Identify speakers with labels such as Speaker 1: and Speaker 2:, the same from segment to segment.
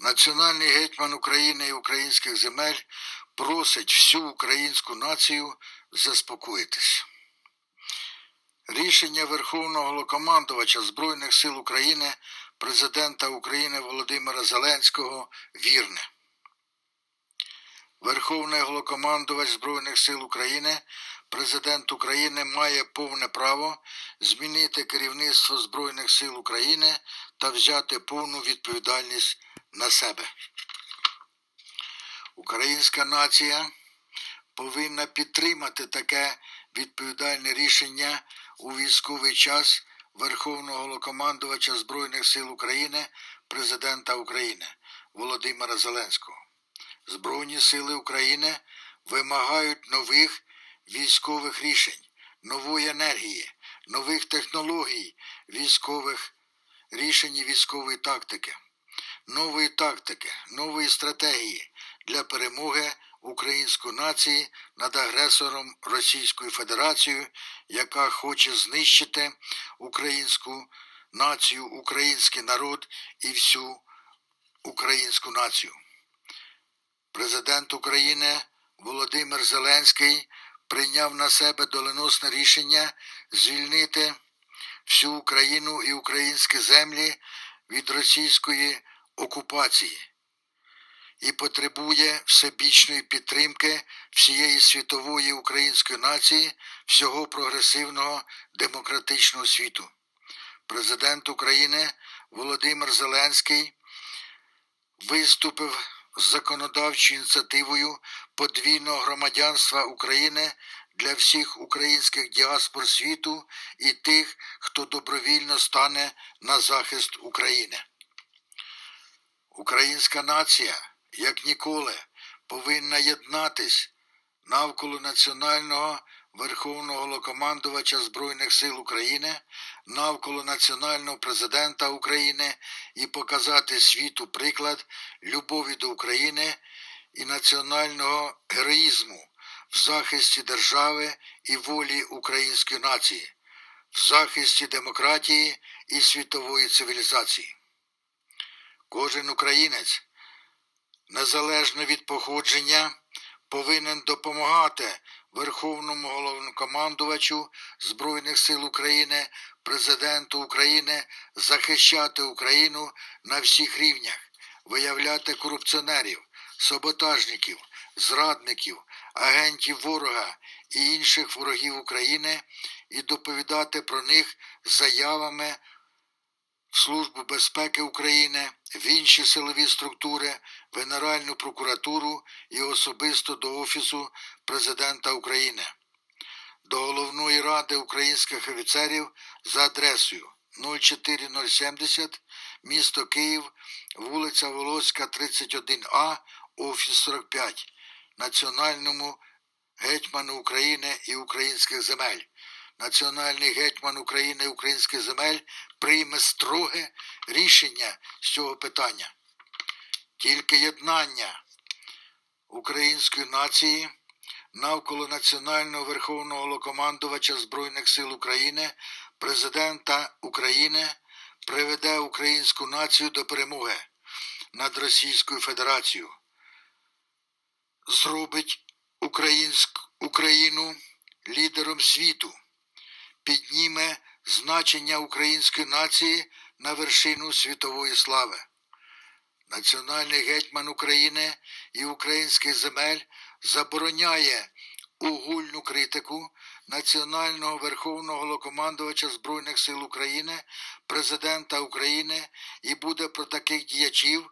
Speaker 1: Національний гетьман України і українських земель просить всю українську націю заспокоїтись. Рішення Верховного Головнокомандувача Збройних сил України, президента України Володимира Зеленського вірне. Верховний Головнокомандувач Збройних сил України, президент України має повне право змінити керівництво Збройних сил України та взяти повну відповідальність на себе. Українська нація повинна підтримати таке відповідальне рішення у військовий час Верховного Головнокомандувача Збройних сил України, президента України Володимира Зеленського. Збройні сили України вимагають нових військових рішень, нової енергії, нових технологій військових рішень і військової тактики, нової тактики, нової стратегії для перемоги української нації над агресором Російською Федерацією, яка хоче знищити українську націю, український народ і всю українську націю. Президент України Володимир Зеленський прийняв на себе доленосне рішення звільнити всю Україну і українські землі від російської окупації і потребує всебічної підтримки всієї світової української нації, всього прогресивного демократичного світу. Президент України Володимир Зеленський виступив з законодавчою ініціативою подвійного громадянства України для всіх українських діаспор світу і тих, хто добровільно стане на захист України. Українська нація, як ніколи, повинна єднатись навколо національного Верховного Головнокомандувача Збройних сил України, навколо національного президента України і показати світу приклад любові до України і національного героїзму в захисті держави і волі української нації, в захисті демократії і світової цивілізації. Кожен українець, незалежно від походження, повинен допомагати Верховному головнокомандувачу Збройних сил України, президенту України захищати Україну на всіх рівнях, виявляти корупціонерів, саботажників, зрадників, агентів ворога і інших ворогів України і доповідати про них заявами Службу безпеки України, в інші силові структури, Генеральну прокуратуру і особисто до Офісу Президента України, до Головної ради українських офіцерів за адресою 04070, місто Київ, вулиця Волоська, 31А, Офіс 45, Національному гетьману України і українських земель. Національний гетьман України і українських земель прийме строге рішення з цього питання. Тільки єднання української нації навколо Національного Верховного Головнокомандувача Збройних сил України, президента України приведе українську націю до перемоги над Російською Федерацією, зробить українську Україну лідером світу підніме значення української нації на вершину світової слави. Національний гетьман України і українських земель забороняє угульну критику Національного Верховного Головнокомандувача Збройних сил України, президента України і буде про таких діячів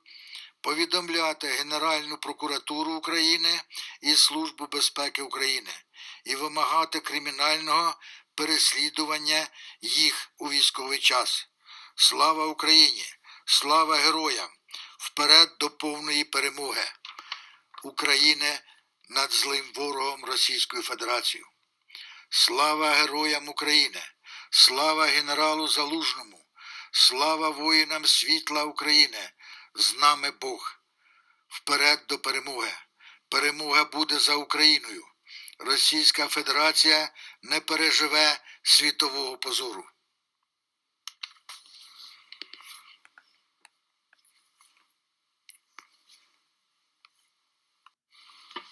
Speaker 1: повідомляти Генеральну прокуратуру України і Службу безпеки України і вимагати кримінального переслідування їх у військовий час. Слава Україні! Слава героям! Вперед до повної перемоги України над злим ворогом Російською Федерацією. Слава героям України! Слава генералу Залужному! Слава воїнам світла України! З нами Бог! Вперед до перемоги! Перемога буде за Україною! Російська Федерація не переживе світового позору.